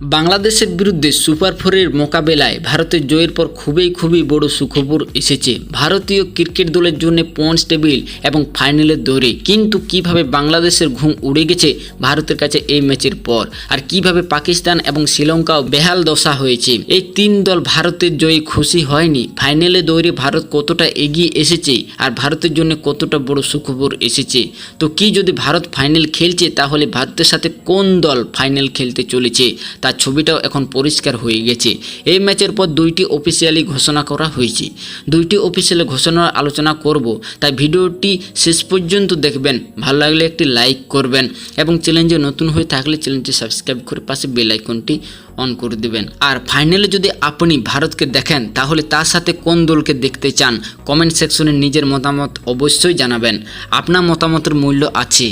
বাংলাদেশের বিরুদ্ধে সুপার ফোরের মোকাবেলায় ভারতের জয়ের পর খুবই খুবই বড় সুখবর এসেছে। ভারতীয় ক্রিকেট দলের জন্য পয়েন্টস টেবিল এবং ফাইনালের দৌড়ে। কিন্তু কীভাবে বাংলাদেশের ঘুম উড়ে গেছে ভারতের কাছে এই ম্যাচের পর? আর কীভাবে পাকিস্তান এবং শ্রীলঙ্কাও বেহাল দশা হয়েছে? এই তিন দল ভারতের জয়ে খুশি হয়নি। ফাইনালে দৌড়ে ভারত কতটা এগিয়ে এসেছে আর ভারতের জন্য কতটা বড় সুখবর এসেছে? তো কি যদি ভারত ফাইনাল খেলছে, তাহলে ভারতের সাথে কোন দল ফাইনাল খেলতে চলেছে? তার ছবিটাও এখন পরিষ্কার হয়ে গেছে। এই ম্যাচের পর দুইটি অফিসিয়ালি ঘোষণা করা হয়েছে। দুইটি অফিসিয়ালি ঘোষণার আলোচনা করব। তাই ভিডিওটি শেষ পর্যন্ত দেখবেন। ভালো লাগলে একটি লাইক করবেন এবং চ্যানেলে নতুন হয়ে থাকলে চ্যানেলটি সাবস্ক্রাইব করে পাশে বেল আইকনটি অন করে দেবেন। আর ফাইনালে যদি আপনি ভারতকে দেখেন, তাহলে তার সাথে কোন দলকে দেখতে চান? কমেন্ট সেকশনে নিজের মতামত অবশ্যই জানাবেন। আপনার মতামতের মূল্য আছে।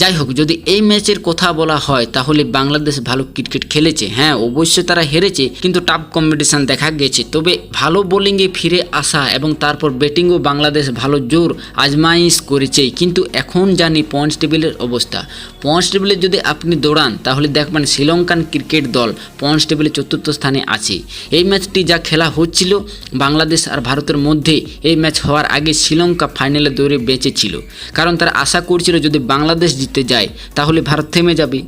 যাই হোক যদি এই ম্যাচের কথা বলা হয়, তাহলে বাংলাদেশ ভালো ক্রিকেট খেলেছে। হ্যাঁ অবশ্যই তারা হেরেছে, কিন্তু টাফ কম্পিটিশন দেখা গেছে। তবে ভালো বোলিংয়ে ফিরে আসা এবং তারপর ব্যাটিংও বাংলাদেশ ভালো জোর আজমাইশ করেছে। কিন্তু এখন জানি পয়েন্টস টেবিলের অবস্থা। পয়েন্টস টেবিলে যদি আপনি দৌড়ান, তাহলে দেখবেন শ্রীলঙ্কান ক্রিকেট দল পয়েন্টস টেবিলে চতুর্থ স্থানে আছে। এই ম্যাচটি যা খেলা হচ্ছিল, বাংলাদেশ আর ভারতের মধ্যে এই ম্যাচ হওয়ার আগে শ্রীলঙ্কা ফাইনালে দৌড়ে বেঁচে ছিল কারণ তারা আশা করছিল যদি বাংলাদেশ জিতে যায়, তাহলে ভারত থেমে যাবে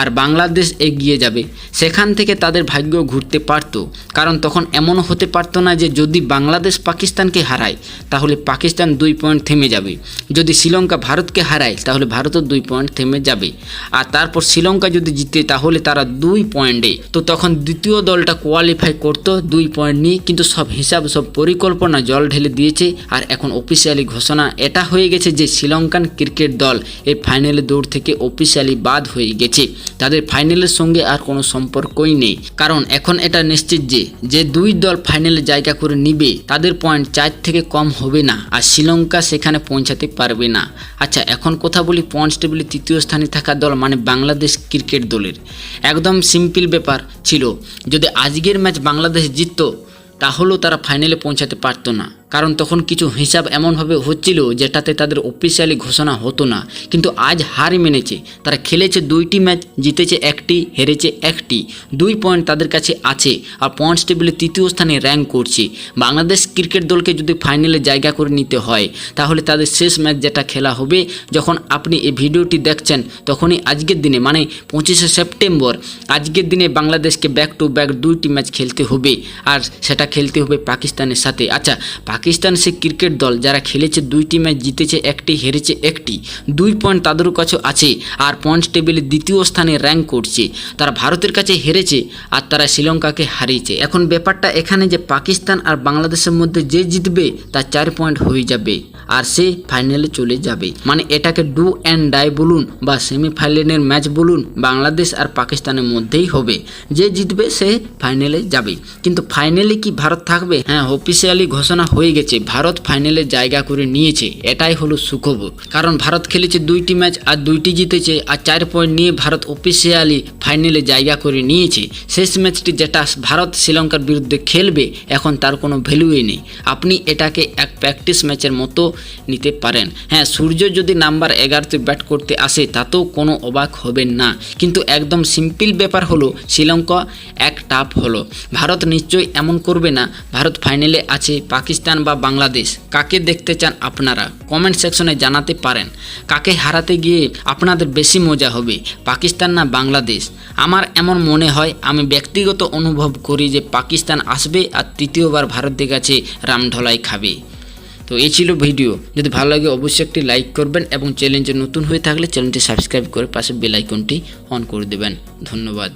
আর বাংলাদেশ এগিয়ে যাবে। সেখান থেকে তাদের ভাগ্য ঘুরতে পারত, কারণ তখন এমনও হতে পারত না যে যদি বাংলাদেশ পাকিস্তানকে হারায়, তাহলে পাকিস্তান দুই পয়েন্ট থেমে যাবে। যদি শ্রীলঙ্কা ভারতকে হারায়, তাহলে ভারতও দুই পয়েন্ট থেমে যাবে। আর তারপর শ্রীলঙ্কা যদি জিতে, তাহলে তারা দুই পয়েন্টে। তো তখন দ্বিতীয় দলটা কোয়ালিফাই করতো, দুই পয়েন্ট নিয়ে, কিন্তু সব হিসাব, সব পরিকল্পনা জল ঢেলে দিয়েছে। আর এখন অফিসিয়ালি ঘোষণা এটা হয়ে গেছে যে শ্রীলঙ্কান ক্রিকেট দল এই ফাইনালে দৌড় থেকে অফিসিয়ালি বাদ হয়ে গেছে। তাদের ফাইনালের সঙ্গে আর কোনো সম্পর্কই নেই। কারণ এখন এটা নিশ্চিত যে যে দুই দল ফাইনালে জায়গা করে নিবে, তাদের পয়েন্ট চার থেকে কম হবে না। আর শ্রীলঙ্কা সেখানে পৌঁছাতে পারবে না। আচ্ছা এখন কথা বলি পয়েন্টস টেবিলে তৃতীয় স্থানে থাকা দল মানে বাংলাদেশ ক্রিকেট দলের। একদম সিম্পল ব্যাপার ছিল, যদি আজকের ম্যাচ বাংলাদেশ জিততো, তাহলেও তারা ফাইনালে পৌঁছাতে পারতো না। কারণ তখন কিছু হিসাব এমনভাবে হচ্ছিল যেটাতে তাদের অফিসিয়ালি ঘোষণা হতো না। কিন্তু আজ হার মেনেছে। তারা খেলেছে দুইটি ম্যাচ, জিতেছে একটি, হেরেছে একটি। দুই পয়েন্ট তাদের কাছে আছে আর পয়েন্টস টেবিলে তৃতীয় স্থানে র্যাঙ্ক করছে। বাংলাদেশ ক্রিকেট দলকে যদি ফাইনালে জায়গা করে নিতে হয়, তাহলে তাদের শেষ ম্যাচ যেটা খেলা হবে, যখন আপনি এই ভিডিওটি দেখছেন, তখনই আজকের দিনে মানে পঁচিশে সেপ্টেম্বর, আজকের দিনে বাংলাদেশকে ব্যাক টু ব্যাক দুইটি ম্যাচ খেলতে হবে। আর সেটা খেলতে হবে পাকিস্তানের সাথে। আচ্ছা পাকিস্তান সে ক্রিকেট দল যারা খেলেছে দুইটি ম্যাচ জিতেছে একটি, হেরেছে একটি। দুই পয়েন্ট তাদের কাছে আছে আর পয়েন্ট টেবিলে দ্বিতীয় স্থানে র্যাঙ্ক করছে। তারা ভারতের কাছে হেরেছে আর তারা শ্রীলঙ্কাকে হারিয়েছে। এখন ব্যাপারটা এখানে যে পাকিস্তান আর বাংলাদেশের মধ্যে যে জিতবে তার চার পয়েন্ট হয়ে যাবে। আর সে ফাইনালে চলে যাবে। মানে এটাকে ডু অ্যান্ড ডাই বলুন বা সেমিফাইনালের ম্যাচ বলুন বাংলাদেশ আর পাকিস্তানের মধ্যেই হবে। যে জিতবে সে ফাইনালে যাবে। কিন্তু ফাইনালে কি ভারত থাকবে? হ্যাঁ অফিসিয়ালি ঘোষণা হয়ে গেছে। ভারত ফাইনালে জায়গা করে নিয়েছে। এটাই হলো সুখবর। কারণ ভারত খেলেছে দুইটি ম্যাচ আর দুইটি জিতেছে আর চার পয়েন্ট নিয়ে ভারত অফিসিয়ালি ফাইনালে জায়গা করে নিয়েছে। শেষ ম্যাচটি যেটা ভারত শ্রীলঙ্কার বিরুদ্ধে খেলবে, এখন তার কোনো ভ্যালুই নেই। আপনি এটাকে এক প্র্যাকটিস ম্যাচের মতো নিতে পারেন। হ্যাঁ সূর্য যদি নাম্বার এগারোতে ব্যাট করতে আসে, তাতেও কোনো অবাক হবেন না। কিন্তু একদম সিম্পল ব্যাপার হলো, শ্রীলঙ্কা এক টাফ হলো। ভারত নিশ্চয়ই এমন করবে না। ভারত ফাইনালে আছে পাকিস্তান বা বাংলাদেশ। কাকে দেখতে চান আপনারা? কমেন্ট সেকশনে জানাতে পারেন। কাকে হারাতে গিয়ে আপনাদের বেশি মজা হবে, পাকিস্তান না বাংলাদেশ? আমার এমন মনে হয়, আমি ব্যক্তিগত অনুভব করি যে পাকিস্তান আসবে আর তৃতীয়বার ভারতের কাছে রামঢলাই খাবে। তো এই ছিল ভিডিও। যদি ভালো লাগে অবশ্যই একটি লাইক করবেন এবং চ্যানেলটি নতুন হয়ে থাকলে চ্যানেলটি সাবস্ক্রাইব করে পাশে বেল আইকনটি অন করে দেবেন। ধন্যবাদ।